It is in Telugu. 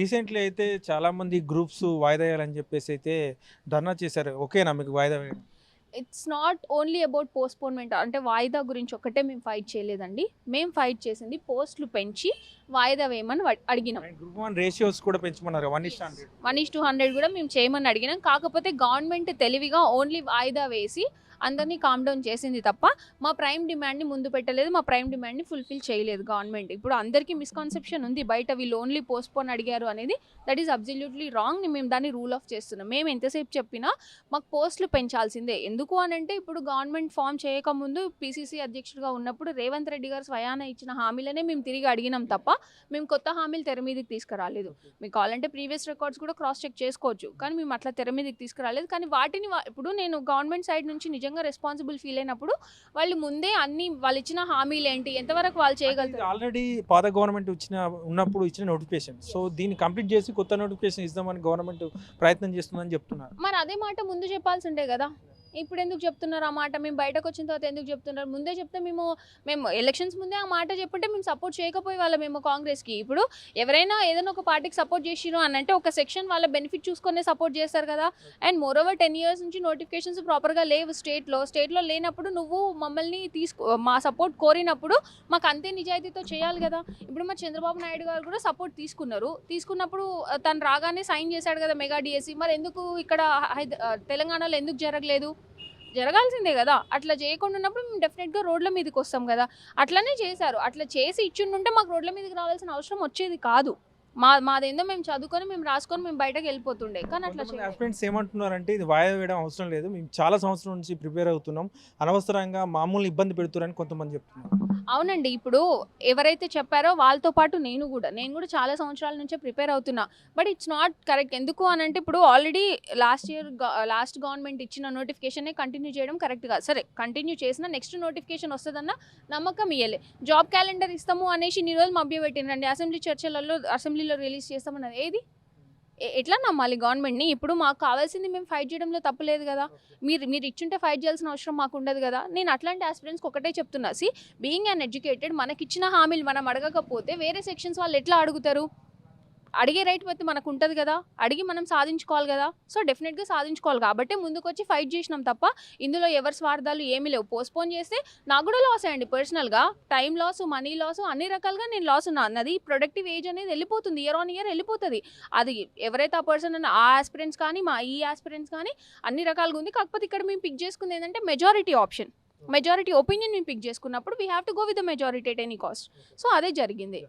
రీసెంట్లీ అయితే చాలా మంది గ్రూప్స్ వాయిదా వేయాలని చెప్పేసి అయితే ధర్నా చేశారు. ఓకేనా మీకు వాయిదా వేయడం? It's not only about postponement అంటే వాయిదా గురించి ఒక్కటే మేము ఫైట్ చేయలేదండి. మేము ఫైట్ చేసింది పోస్టులు పెంచి వాయిదా వేయమని అడిగినాం. గ్రూప్ వన్ రేషియోస్ కూడా పెంచమన్నారు వన్ ఇస్ టూ హండ్రెడ్ కూడా మేము చేయమని అడిగినాం. కాకపోతే గవర్నమెంట్ తెలివిగా ఓన్లీ వాయిదా వేసి అందరినీ కామ్ డౌన్ చేసింది తప్ప మా ప్రైమ్ డిమాండ్ని ముందు పెట్టలేదు మా ప్రైమ్ డిమాండ్ని ఫుల్ఫిల్ చేయలేదు గవర్నమెంట్. ఇప్పుడు అందరికీ మిస్కాన్సెప్షన్ ఉంది బయట వీళ్ళు ఓన్లీ పోస్ట్పోన్ అడిగారు అనేది దట్ ఈస్ అబ్జల్యూట్లీ రాంగ్ మేము దాన్ని రూల్ ఆఫ్ చేస్తున్నాం. మేము ఎంతసేపు చెప్పినా మాకు పోస్టులు పెంచాల్సిందే. ఎందుకు అని అంటే ఇప్పుడు గవర్నమెంట్ ఫామ్ చేయకముందు పీసీసీ అధ్యక్షుడిగా ఉన్నప్పుడు రేవంత్ రెడ్డి గారు స్వయాన ఇచ్చిన హామీలనే మేము తిరిగి అడిగినాం తప్ప మేము కొత్త హామీలు తెర మీదకి తీసుకురాలేదు. మీకు కావాలంటే ప్రీవియస్ రికార్డ్స్ కూడా క్రాస్ చెక్ చేసుకోవచ్చు. కానీ మేము అట్లా తెర మీదకి తీసుకురాలేదు. కానీ వాటిని ఇప్పుడు నేను గవర్నమెంట్ సైడ్ నుంచి నిజంగా రెస్పాన్సిబుల్ ఫీల్ అయినప్పుడు వాళ్ళు ముందే అన్ని వాళ్ళు ఇచ్చిన హామీలు ఏంటి ఎంతవరకు వాళ్ళు చేయగలుగుతారు? ఆల్రెడీ పాత గవర్నమెంట్ ఇచ్చిన ఉన్నప్పుడు ఇచ్చిన నోటిఫికేషన్. సో దీన్ని కంప్లీట్ చేసి కొత్త నోటిఫికేషన్ ఇద్దామని గవర్నమెంట్ ప్రయత్నం చేస్తుందని చెప్తున్నారు. మరి అదే మాట ముందు చెప్పాల్సి ఉండే కదా. ఇప్పుడు ఎందుకు చెప్తున్నారు ఆ మాట? మేము బయటకు వచ్చిన తర్వాత ఎందుకు చెప్తున్నారు? ముందే చెప్తే మేము మేము ఎలక్షన్స్ ముందే ఆ మాట చెప్పుంటే మేము సపోర్ట్ చేయకపోయే వాళ్ళం మేము కాంగ్రెస్కి. ఇప్పుడు ఎవరైనా ఏదైనా ఒక పార్టీకి సపోర్ట్ చేసిరు అని అంటే ఒక సెక్షన్ వాళ్ళ బెనిఫిట్ చూసుకునే సపోర్ట్ చేస్తారు కదా. And more over ten years నుంచి నోటిఫికేషన్స్ ప్రాపర్గా లేవు స్టేట్లో స్టేట్లో లేనప్పుడు నువ్వు మమ్మల్ని తీసుకో మా సపోర్ట్ కోరినప్పుడు మాకు అంతే నిజాయితీతో చేయాలి కదా. ఇప్పుడు మా చంద్రబాబు నాయుడు గారు కూడా సపోర్ట్ తీసుకున్నారు. తీసుకున్నప్పుడు తను రాగానే సైన్ చేశాడు కదా మెగా డిఎస్సి మరి ఎందుకు ఇక్కడ తెలంగాణలో ఎందుకు జరగలేదు? జరగాల్సిందే కదా. అట్లా చేయకుండా ఉన్నప్పుడు మేము డెఫినెట్గా రోడ్ల మీదకి వస్తాం కదా. అట్లనే చేశారు. అట్లా చేసి ఇచ్చిండుంటే మాకు రోడ్ల మీదకి రావాల్సిన అవసరం వచ్చేది కాదు. మా మాదేందో మేము చదువుకొని మేము రాసుకొని మేము బయటకు వెళ్ళిపోతుండే. కానీ అట్లా. ఫ్రెండ్స్ ఏమంటున్నారంటే ఇది వాయిదా వేయడం అవసరం లేదు. మేము చాలా సంవత్సరం నుంచి ప్రిపేర్ అవుతున్నాం. అనవసరంగా మామూలు ఇబ్బంది పెడుతున్నారని కొంతమంది చెప్తున్నారు. అవునండి. ఇప్పుడు ఎవరైతే చెప్పారో వాళ్ళతో పాటు నేను కూడా. నేను కూడా చాలా సంవత్సరాల నుంచే ప్రిపేర్ అవుతున్నా. బట్ ఇట్స్ నాట్ కరెక్ట్ ఎందుకు అని అంటే ఇప్పుడు already last year last government ఇచ్చిన నోటిఫికేషనే కంటిన్యూ చేయడం కరెక్ట్ కాదు. సరే కంటిన్యూ చేసిన నెక్స్ట్ నోటిఫికేషన్ వస్తుందన్న నమ్మకం ఇయ్యలే. జాబ్ క్యాలెండర్ ఇస్తాము అనేసి ఇన్ని రోజులు మభ్య పెట్టిండ్రండి అసెంబ్లీ చర్చలలో అసెంబ్లీలో రిలీజ్ చేస్తామన్నది. ఏది? ఎట్లా నమ్మాలి గవర్నమెంట్ని? ఇప్పుడు మాకు కావాల్సింది మేము ఫైట్ చేయడంలో తప్పులేదు కదా. మీరు మీరు ఇచ్చుంటే ఫైట్ చేయాల్సిన అవసరం మాకు ఉండదు కదా. నేను అట్లాంటి ఆస్పిరెంట్స్కి ఒకటే చెప్తున్నా. సి బీయింగ్ అన్ ఎడ్యుకేటెడ్ మనకిచ్చిన హామీలు మనం అడగకపోతే వేరే సెక్షన్స్ వాళ్ళు ఎట్లా అడుగుతారు? అడిగే రైట్ అయితే మనకు ఉంటుంది కదా అడిగి మనం సాధించుకోవాలి కదా. సో డెఫినెట్గా సాధించుకోవాలి కాబట్టి ముందుకు వచ్చి ఫైట్ చేసినాం తప్ప ఇందులో ఎవరి స్వార్థాలు ఏమీ లేవు. పోస్ట్పోన్ చేస్తే నాకు కూడా లాస్ అయ్యండి పర్సనల్గా టైం లాస్ మనీ లాస్ అన్ని రకాలుగా నేను లాస్ ఉన్నా. అన్నది ప్రొడక్టివ్ ఏజ్ అనేది వెళ్ళిపోతుంది ఇయర్ ఆన్ ఇయర్ వెళ్ళిపోతుంది. అది ఎవరైతే ఆ పర్సన్ ఆ ఆస్పిరెంట్స్ కానీ మా ఈ ఆస్పిరెంట్స్ కానీ అన్ని రకాలుగా ఉంది. కాకపోతే ఇక్కడ మేము పిక్ చేసుకుంది ఏంటంటే మెజారిటీ ఆప్షన్ మెజారిటీ ఒపీనియన్ మేము పిక్ చేసుకున్నప్పుడు we have to go with the majority at any cost so అదే జరిగింది.